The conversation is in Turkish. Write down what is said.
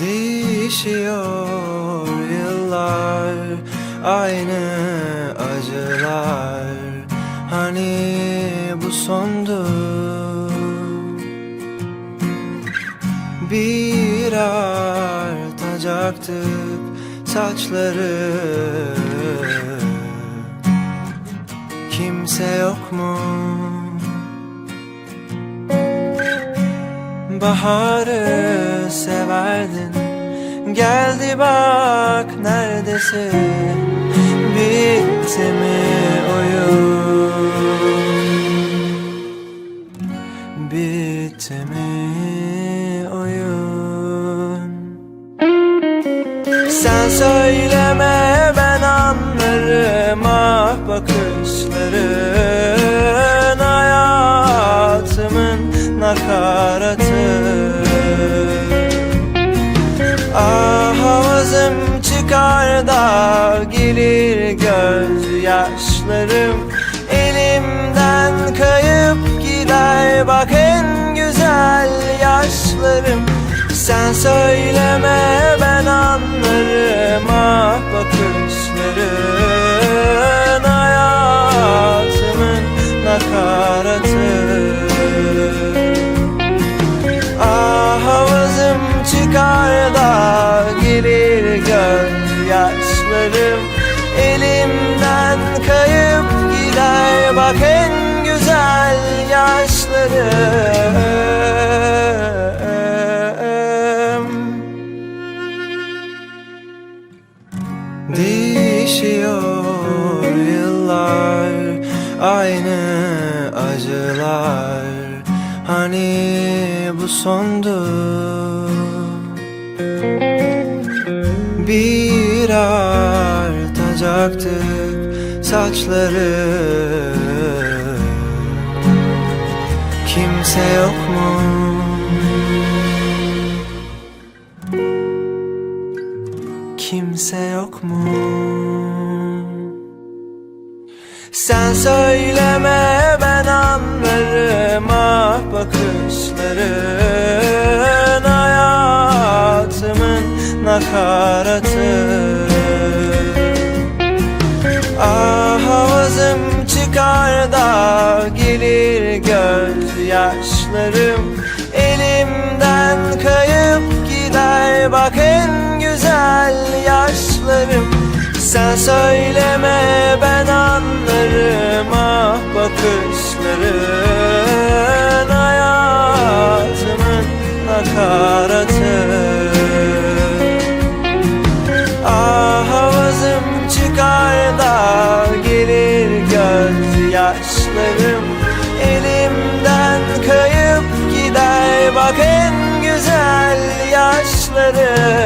Değişiyor yıllar Aynı acılar. Hani bu sondu. Bir artacaktık saçları Kimse yok mu? Baharı severdin. Geldi bak neredesin? Bitti mi oyun? Bitti mi oyun? Sen söyleme nakaratı Ah havazım çıkar da gelir gözyaşlarım Elimden kayıp gider bak en güzel yaşlarım. Sen söyleme ben anlarım ah bakışların Hayatımın nakaratı yaşlarım Değişiyor yıllar Aynı acılar. Hani bu sondu. Bir artacaktık saçları Kimse yok mu? Kimse yok mu? Sen söyleme ben anlarım ah bakışların Hayatımın nakaratı Ah havazım çıkar da gözyaşlarım Elimden kayıp gider. Bak en güzel yaşlarım. Sen söyleme ben anlarım ah bakışların Hayatımın nakaratı kayıp